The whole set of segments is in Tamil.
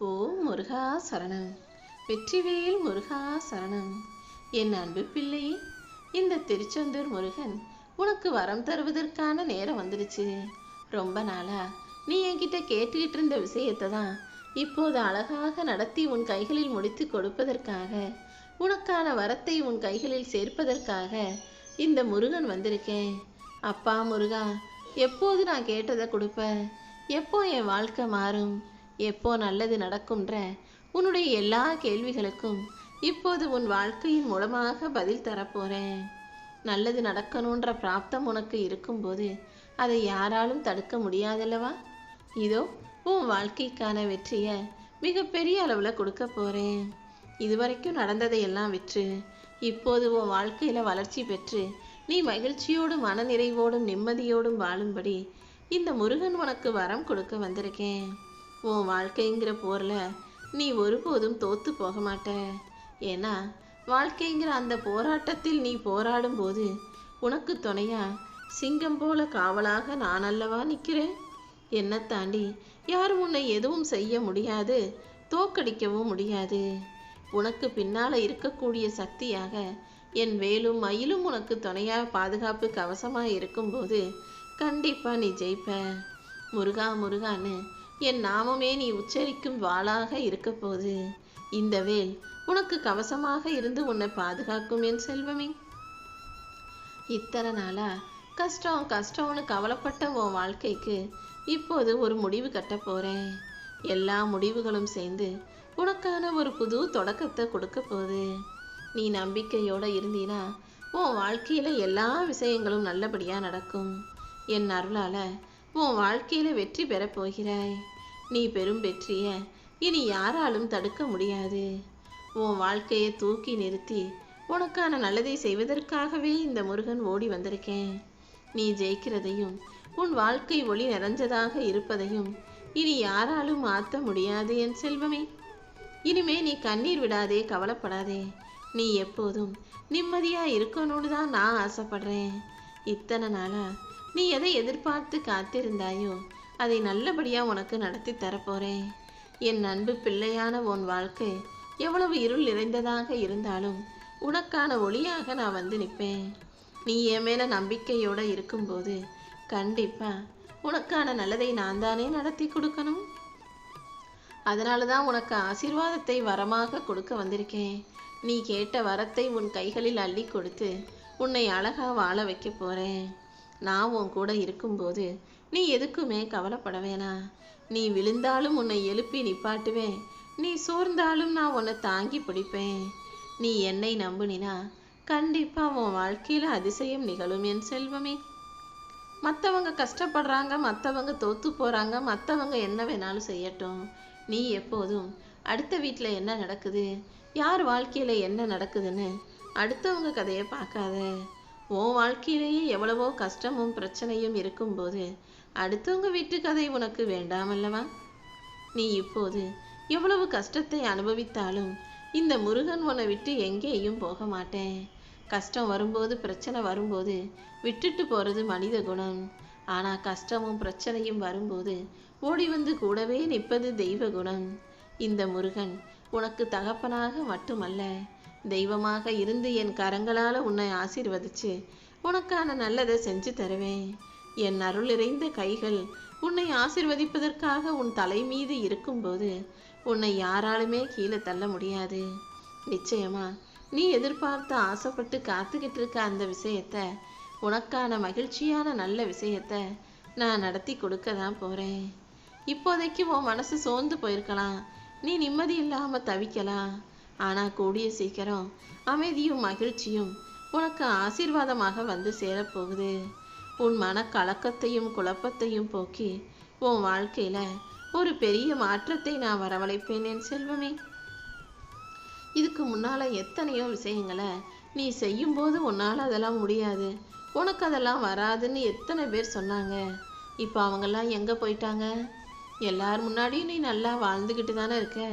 ஓ முருகா சரணம். வெற்றிவேல் முருகா சரணம். என் அன்பு பிள்ளை இந்த திருச்செந்தூர் முருகன் உனக்கு வரம் தருவதற்கான நேரம் வந்துடுச்சு. ரொம்ப நாளா நீ என்கிட்ட கேட்டுக்கிட்டு இருந்த விஷயத்தை தான் இப்போது அழகாக நடத்தி உன் கைகளில் முடித்து கொடுப்பதற்காக உனக்கான வரத்தை உன் கைகளில் சேர்ப்பதற்காக இந்த முருகன் வந்திருக்கேன். அப்பா முருகா எப்போது நான் கேட்டதை கொடுப்ப? எப்போ என் வாழ்க்கை மாறும்? எப்போ நல்லது நடக்கும்ன்ற உன்னுடைய எல்லா கேள்விகளுக்கும் இப்போது உன் வாழ்க்கையின் மூலமாக பதில் தரப்போறேன். நல்லது நடக்கணுன்ற பிராப்தம் உனக்கு இருக்கும்போது அதை யாராலும் தடுக்க முடியாதல்லவா? இதோ உன் வாழ்க்கைக்கான வெற்றியை மிகப்பெரிய அளவில் கொடுக்க போறேன். இதுவரைக்கும் நடந்ததையெல்லாம் விற்று இப்போது உன் வாழ்க்கையில் வளர்ச்சி பெற்று நீ மகிழ்ச்சியோடும் மனநிறைவோடும் நிம்மதியோடும் வாழும்படி இந்த முருகன் உனக்கு வரம் கொடுக்க வந்திருக்கேன். உன் வாழ்க்கைங்கிற போர்ல நீ ஒருபோதும் தோத்து போக மாட்ட. ஏன்னா வாழ்க்கைங்கிற அந்த போராட்டத்தில் நீ போராடும் போது உனக்கு துணையா சிங்கம் போல காவலாக நான் அல்லவா நிற்கிறேன் என்னை தாண்டி யாரும் உன்னை எதுவும் செய்ய முடியாது தோக்கடிக்கவும் முடியாது. உனக்கு பின்னால் இருக்கக்கூடிய சக்தியாக என் வேலும் மயிலும் உனக்கு துணையாக பாதுகாப்பு கவசமாக இருக்கும்போது கண்டிப்பாக நீ ஜெயிப்ப. முருகா முருகான்னு என் நாமமே நீ உச்சரிக்கும் வாளாக இருக்க போது இந்த வேல் உனக்கு கவசமாக இருந்து உன்னை பாதுகாக்கும் என் செல்வமே. இத்தனை நாளா கஷ்டம் கஷ்டம்னு கவலைப்பட்ட உன் வாழ்க்கைக்கு இப்போது ஒரு முடிவு கட்ட போறேன். எல்லா முடிவுகளும் சேர்ந்து உனக்கான ஒரு புது தொடக்கத்தை கொடுக்க போகுது. நீ நம்பிக்கையோட இருந்தீனா உன் வாழ்க்கையில எல்லா விஷயங்களும் நல்லபடியா நடக்கும். என் அருளால உன் வாழ்க்கையில வெற்றி பெறப் போகிறாய். நீ பெரும் வெற்றிய இனி யாராலும் தடுக்க முடியாது. உன் வாழ்க்கையை தூக்கி நிறுத்தி உனக்கான நல்லதை செய்வதற்காகவே இந்த முருகன் ஓடி வந்திருக்கேன். நீ ஜெயிக்கிறதையும் உன் வாழ்க்கை ஒளி நிறைஞ்சதாக இருப்பதையும் இனி யாராலும் மாற்ற முடியாது என் செல்வமே. இனிமே நீ கண்ணீர் விடாதே கவலைப்படாதே. நீ எப்போதும் நிம்மதியா இருக்கணும்னு தான் நான் ஆசைப்படுறேன். இத்தனை நாளா நீ எதை எதிர்பார்த்து காத்திருந்தாயோ அதை நல்லபடியாக உனக்கு நடத்தி தரப்போறேன். என் அன்பு பிள்ளையான உன் வாழ்க்கை எவ்வளவு இருள் நிறைந்ததாக இருந்தாலும் உனக்கான ஒளியாக நான் வந்து நிற்பேன். நீ என் மேல நம்பிக்கையோடு இருக்கும்போது கண்டிப்பாக உனக்கான நல்லதை நான் தானே நடத்தி கொடுக்கணும்? அதனால தான் உனக்கு ஆசீர்வாதத்தை வரமாக கொடுக்க வந்திருக்கேன். நீ கேட்ட வரத்தை உன் கைகளில் அள்ளி கொடுத்து உன்னை அழகா வாழ வைக்க போகிறேன் நான் உன் கூட இருக்கும்போது நீ எதுக்குமே கவலைப்பட வேணாம் நீ விழுந்தாலும் உன்னை எழுப்பி நிப்பாட்டுவேன். நீ சோர்ந்தாலும் நான் உன்னை தாங்கி பிடிப்பேன். நீ என்னை நம்புனினா கண்டிப்பா உன் வாழ்க்கையில அதிசயம் நிகழும் என் செல்வமே. மற்றவங்க கஷ்டப்படுறாங்க மற்றவங்க தோத்து போறாங்க மற்றவங்க என்ன வேணாலும் செய்யட்டும். நீ எப்போதும் அடுத்த வீட்டில் என்ன நடக்குது யார் வாழ்க்கையில என்ன நடக்குதுன்னு அடுத்தவங்க கதையை பார்க்காத. உன் வாழ்க்கையிலேயே எவ்வளவோ கஷ்டமும் பிரச்சனையும் இருக்கும்போது அடுத்தவங்க வீட்டு கதை உனக்கு வேண்டாமல்லவா நீ இப்போது எவ்வளவு கஷ்டத்தை அனுபவித்தாலும் இந்த முருகன் உன்னை விட்டு எங்கேயும் போக மாட்டேன். கஷ்டம் வரும்போது பிரச்சனை வரும்போது விட்டுட்டு போறது மனித குணம். ஆனா கஷ்டமும் பிரச்சனையும் வரும்போது ஓடி வந்து கூடவே நிற்பது தெய்வ குணம். இந்த முருகன் உனக்கு தகப்பனாக மட்டுமல்ல தெய்வமாக இருந்து என் கரங்களால் உன்னை ஆசீர்வதிச்சு உனக்கான நல்லதை செஞ்சு தருவேன். என் அருள் நிறைந்த கைகள் உன்னை ஆசிர்வதிப்பதற்காக உன் தலை மீது இருக்கும்போது உன்னை யாராலுமே கீழே தள்ள முடியாது. நிச்சயமா நீ எதிர்பார்த்த ஆசைப்பட்டு காத்துக்கிட்டு இருக்க அந்த விஷயத்த உனக்கான மகிழ்ச்சியான நல்ல விஷயத்த நான் நடத்தி கொடுக்க தான் போறேன். இப்போதைக்கு உன் மனசு சோர்ந்து போயிருக்கலாம். நீ நிம்மதி இல்லாம தவிக்கலாம். ஆனா கூடிய சீக்கிரம் அமைதியும் மகிழ்ச்சியும் உனக்கு ஆசீர்வாதமாக வந்து சேரப்போகுது. உன் மன கலக்கத்தையும் குழப்பத்தையும் போக்கி உன் வாழ்க்கையில ஒரு பெரிய மாற்றத்தை நான் வரவழைப்பேன் என் செல்வமே. இதுக்கு முன்னால எத்தனையோ விஷயங்களை நீ செய்யும்போது உன்னால அதெல்லாம் முடியாது. உனக்கு அதெல்லாம் வராதுன்னு எத்தனை பேர் சொன்னாங்க. இப்போ அவங்கெல்லாம் எங்க போயிட்டாங்க? எல்லார் முன்னாடியும் நீ நல்லா வாழ்ந்துக்கிட்டு தானே இருக்க.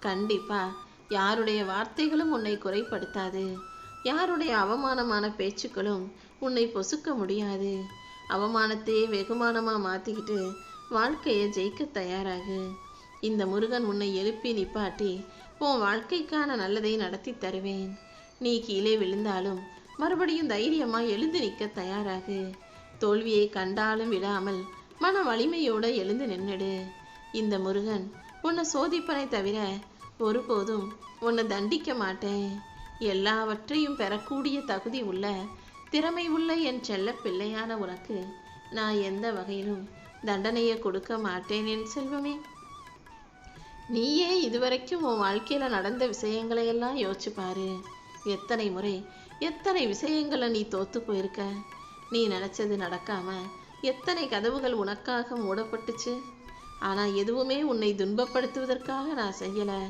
கண்டிப்பா யாருடைய வார்த்தைகளும் உன்னை குறைப்படுத்தாது. யாருடைய அவமானமான பேச்சுக்களும் உன்னை பொசுக்க முடியாது. அவமானத்தையே வெகுமானமாக மாற்றிக்கிட்டு வாழ்க்கையை ஜெயிக்க தயாராகு. இந்த முருகன் உன்னை எழுப்பி நிப்பாட்டி உன் வாழ்க்கைக்கான நல்லதை நடத்தி தருவேன். நீ கீழே விழுந்தாலும் மறுபடியும் தைரியமாக எழுந்து நிற்க தயாராகு. தோல்வியை கண்டாலும் விடாமல் மன வலிமையோடு எழுந்து நின்றுடு இந்த முருகன் உன்னை சோதிப்பனை தவிர ஒருபோதும் உன்னை தண்டிக்க மாட்டேன். எல்லாவற்றையும் பெறக்கூடிய தகுதி உள்ள திறமை உள்ள என் செல்ல பிள்ளையான உனக்கு நான் எந்த வகையிலும் தண்டனையை கொடுக்க மாட்டேன் என் செல்வமே. நீயே இதுவரைக்கும் உன் வாழ்க்கையில நடந்த விஷயங்களை எல்லாம் யோசிச்சு பாரு. எத்தனை முறை எத்தனை விஷயங்களை நீ தோத்து போயிருக்க? நீ நினச்சது நடக்காம எத்தனை கதவுகள் உனக்காக மூடப்பட்டுச்சு? ஆனால் எதுவுமே உன்னை துன்பப்படுத்துவதற்காக நான் செய்யலை.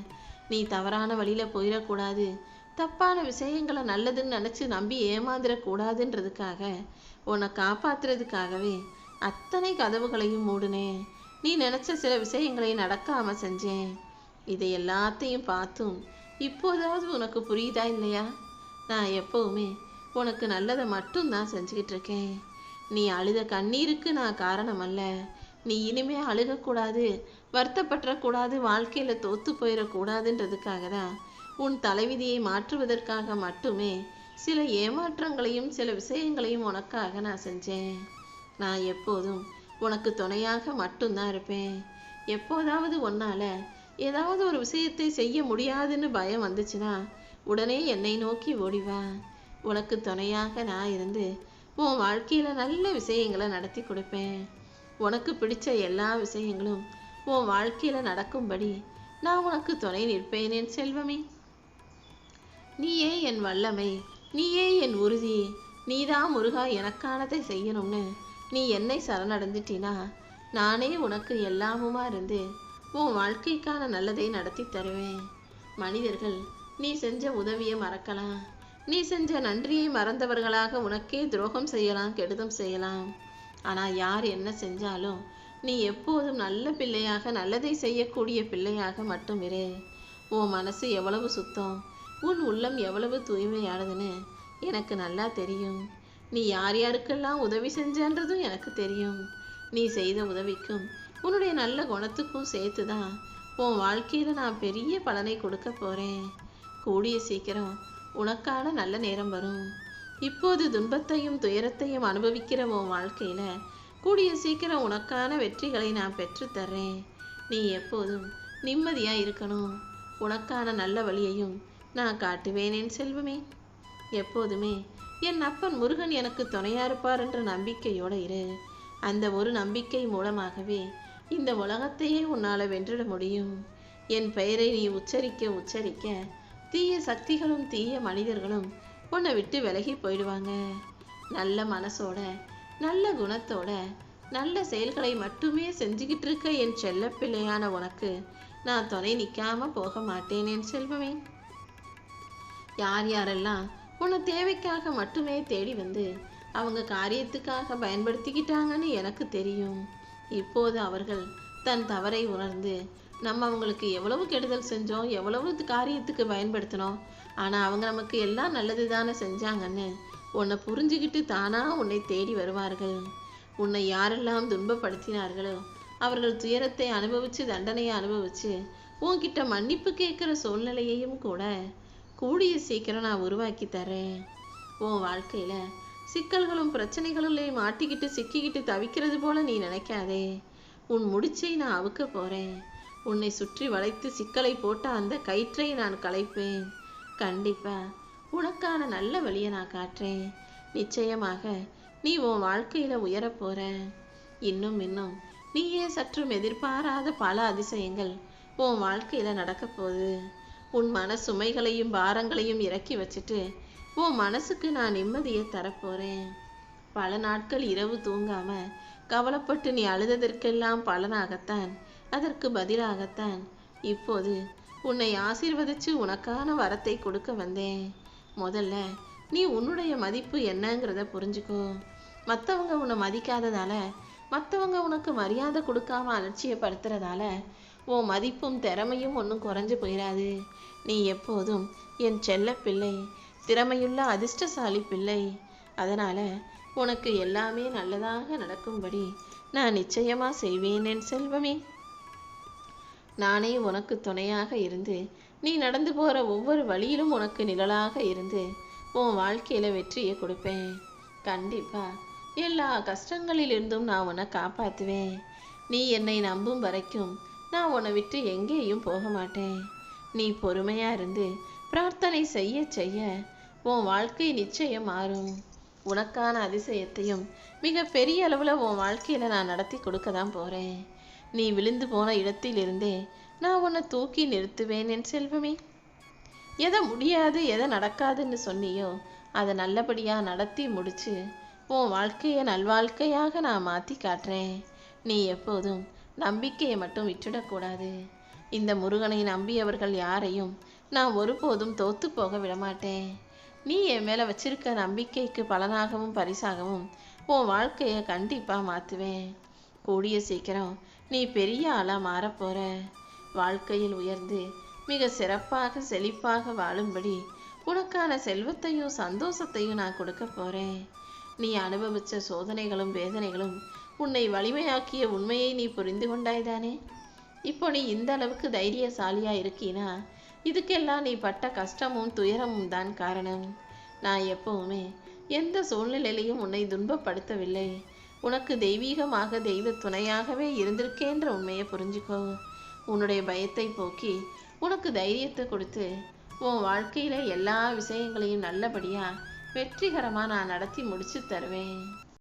நீ தவறான வழியில் போயிடக்கூடாது. தப்பான விஷயங்களை நல்லதுன்னு நினச்சி நம்பி ஏமாந்துடக்கூடாதுன்றதுக்காக உன்னை காப்பாத்துறதுக்காகவே அத்தனை கதவுகளையும் மூடுனேன். நீ நினச்ச சில விஷயங்களை நடக்காமல் செஞ்சேன். இதை எல்லாத்தையும் பார்த்தும் இப்போதாவது உனக்கு புரியுதா இல்லையா? நான் எப்பவுமே உனக்கு நல்லதை மட்டும்தான் செஞ்சுக்கிட்டு இருக்கேன். நீ அழுத கண்ணீருக்கு நான் காரணம் அல்ல நீ இனிமே அழுகக்கூடாது வருத்தப்பட்டுறக்கூடாது வாழ்க்கையில் தோத்து போயிடக்கூடாதுன்றதுக்காக தான் உன் தலைவிதியை மாற்றுவதற்காக மட்டுமே சில ஏமாற்றங்களையும் சில விஷயங்களையும் உனக்காக நான் செஞ்சேன். நான் எப்போதும் உனக்கு துணையாக மட்டும்தான் இருப்பேன். எப்போதாவது உன்னால ஏதாவது ஒரு விஷயத்தை செய்ய முடியாதுன்னு பயம் வந்துச்சுன்னா உடனே என்னை நோக்கி ஓடிவா உனக்கு துணையாக நான் இருந்து உன் வாழ்க்கையில் நல்ல விஷயங்களை நடத்தி கொடுப்பேன். உனக்கு பிடிச்ச எல்லா விஷயங்களும் உன் வாழ்க்கையில நடக்கும்படி நான் உனக்கு துணை நிற்பேன் என் செல்வமே. நீயே என் வல்லமை நீயே என் உறுதி நீதான் முருகா எனக்கானதை செய்யணும்னு நீ என்னை சரணடைஞ்சிட்டினா நானே உனக்கு எல்லாமுமா இருந்து உன் வாழ்க்கைக்கான நல்லதை நடத்தி தருவேன். மனிதர்கள் நீ செஞ்ச உதவியை மறக்கலாம். நீ செஞ்ச நன்றியை மறந்தவர்களாக உனக்கே துரோகம் செய்யலாம் கெடுதம் செய்யலாம். ஆனால் யார் என்ன செஞ்சாலும் நீ எப்போதும் நல்ல பிள்ளையாக நல்லதை செய்யக்கூடிய பிள்ளையாக மட்டும் இரு உன் மனசு எவ்வளவு சுத்தம் உன் உள்ளம் எவ்வளவு தூய்மையானதுன்னு எனக்கு நல்லா தெரியும். நீ யார் யாருக்கெல்லாம் உதவி செஞ்சன்றதும் எனக்கு தெரியும். நீ செய்த உதவிக்கும் உன்னுடைய நல்ல குணத்துக்கும் சேர்த்து தான் உன் வாழ்க்கையில் நான் பெரிய பலனை கொடுக்க போகிறேன் கூடிய சீக்கிரம் உனக்கான நல்ல நேரம் வரும். இப்போது துன்பத்தையும் துயரத்தையும் அனுபவிக்கிற உன் வாழ்க்கையில கூடிய சீக்கிரம் உனக்கான வெற்றிகளை நான் பெற்றுத்தர்றேன் நீ எப்போதும் நிம்மதியா இருக்கணும். உனக்கான நல்ல வழியையும் நான் காட்டுவேன் என் செல்வமே. எப்போதுமே என் அப்பன் முருகன் எனக்கு துணையா இருப்பார் என்ற நம்பிக்கையோட இரு. அந்த ஒரு நம்பிக்கை மூலமாகவே இந்த உலகத்தையே உன்னால் வென்றிட முடியும். என் பெயரை நீ உச்சரிக்க உச்சரிக்க தீய சக்திகளும் தீய மனிதர்களும் உன்னை விட்டு விலகி போயிடுவாங்க. நல்ல மனசோட நல்ல குணத்தோட நல்ல செயல்களை மட்டுமே செஞ்சுக்கிட்டு இருக்க என் செல்ல பிள்ளையான உனக்கு நான் துணை நிக்காம போக மாட்டேன் என் செல்வமே. யார் யாரெல்லாம் உன்னை தேவைக்காக மட்டுமே தேடி வந்து அவங்க காரியத்துக்காக பயன்படுத்திக்கிட்டாங்கன்னு எனக்கு தெரியும். இப்போது அவர்கள் தன் தவறை உணர்ந்து நம்ம அவங்களுக்கு எவ்வளவு கெடுதல் செஞ்சோம் எவ்வளவு காரியத்துக்கு பயன்படுத்தினோம் ஆனால் அவங்க நமக்கு எல்லாம் நல்லது தானே செஞ்சாங்கன்னு உன்னை புரிஞ்சுக்கிட்டு தானா உன்னை தேடி வருவார்கள். உன்னை யாரெல்லாம் துன்பப்படுத்தினார்களோ அவர்கள் துயரத்தை அனுபவித்து தண்டனையை அனுபவித்து உன்கிட்ட மன்னிப்பு கேட்குற சூழ்நிலையையும் கூட கூடிய சீக்கிரம் நான் உருவாக்கி தரேன் உன் வாழ்க்கையில் சிக்கல்களும் பிரச்சனைகளிலே மாட்டிக்கிட்டு சிக்கிக்கிட்டு தவிக்கிறது போல நீ நினைக்காதே. உன் முடிச்சை நான் அவுக்க போகிறேன் உன்னை சுற்றி வளைத்து சிக்கலை போட்ட அந்த கயிற்றை நான் கலைப்பேன் கண்டிப்பா. உனக்கான நல்ல வழியை நான் காட்டுறேன். நிச்சயமாக நீ உன் வாழ்க்கையில உயரப்போற இன்னும் இன்னும். நீயே சற்றும் எதிர்பாராத பல அதிசயங்கள் உன் வாழ்க்கையில நடக்க போகுது. உன் மன சுமைகளையும் பாரங்களையும் இறக்கி வச்சுட்டு உன் மனசுக்கு நான் நிம்மதியை தரப்போறேன் பல நாட்கள் இரவு தூங்காம கவலைப்பட்டு நீ அழுததற்கெல்லாம் பலனாகத்தான் அதற்கு பதிலாகத்தான் இப்போது உன்னை ஆசீர்வதிச்சு உனக்கான வரத்தை கொடுக்க வந்தேன். முதல்ல நீ உன்னுடைய மதிப்பு என்னங்கிறத புரிஞ்சுக்கோ. மற்றவங்க உன்னை மதிக்காததால மற்றவங்க உனக்கு மரியாதை கொடுக்காம அலட்சியப்படுத்துறதால உன் மதிப்பும் திறமையும் ஒன்றும் குறைஞ்சு போயிடாது நீ எப்போதும் என் செல்ல பிள்ளை திறமையுள்ள அதிர்ஷ்டசாலி பிள்ளை. அதனால உனக்கு எல்லாமே நல்லதாக நடக்கும்படி நான் நிச்சயமா செய்வேன் என் செல்வமே. நானே உனக்கு துணையாக இருந்து நீ நடந்து போகிற ஒவ்வொரு வழியிலும் உனக்கு நிழலாக இருந்து உன் வாழ்க்கையில் வெற்றியை கொடுப்பேன். கண்டிப்பா எல்லா கஷ்டங்களிலிருந்தும் நான் உன்னை காப்பாற்றுவேன் நீ என்னை நம்பும் வரைக்கும் நான் உன்னை விட்டு எங்கேயும் போக மாட்டேன். நீ பொறுமையாக இருந்து பிரார்த்தனை செய்ய செய்ய உன் வாழ்க்கை நிச்சயம் மாறும். உனக்கான அதிசயத்தையும் மிக பெரிய அளவில் உன் வாழ்க்கையில் நான் நடத்தி கொடுக்க தான் போகிறேன் நீ விழுந்து போன இடத்திலிருந்தே நான் உன்னை தூக்கி நிறுத்துவேன் என் செல்வமே. எதை முடியாது எதை நடக்காதுன்னு சொன்னியோ அதை நல்லபடியாக நடத்தி முடிச்சு உன் வாழ்க்கையை நல்வாழ்க்கையாக நான் மாற்றி காட்டுறேன். நீ எப்போதும் நம்பிக்கையை மட்டும் விட்டுடக்கூடாது இந்த முருகனை நம்பியவர்கள் யாரையும் நான் ஒருபோதும் தோத்து போக விடமாட்டேன். நீ என் மேலே வச்சிருக்க நம்பிக்கைக்கு பலனாகவும் பரிசாகவும் உன் வாழ்க்கையை கண்டிப்பாக மாற்றுவேன் கூடிய சீக்கிரம் நீ பெரிய ஆளாக மாறப்போற வாழ்க்கையில் உயர்ந்து மிக சிறப்பாக செழிப்பாக வாழும்படி உனக்கான செல்வத்தையும் சந்தோஷத்தையும் நான் கொடுக்க போறேன். நீ அனுபவிச்ச சோதனைகளும் வேதனைகளும் உன்னை வலிமையாக்கிய உண்மையை நீ புரிந்து கொண்டாய்தானே இப்போ நீ இந்த அளவுக்கு தைரியசாலியா இருக்கீனா? இதுக்கெல்லாம் நீ பட்ட கஷ்டமும் துயரமும் தான் காரணம். நான் எப்பவுமே எந்த சூழ்நிலையிலையும் உன்னை துன்பப்படுத்தவில்லை. உனக்கு தெய்வீகமாக தெய்வ துணையாகவே இருந்திருக்கேன்ற உண்மையை புரிஞ்சுக்கோ. உன்னுடைய பயத்தை போக்கி உனக்கு தைரியத்தை கொடுத்து உன் வாழ்க்கையில எல்லா விஷயங்களையும் நல்லபடியா வெற்றிகரமா நான் நடத்தி முடிச்சு தருவேன்.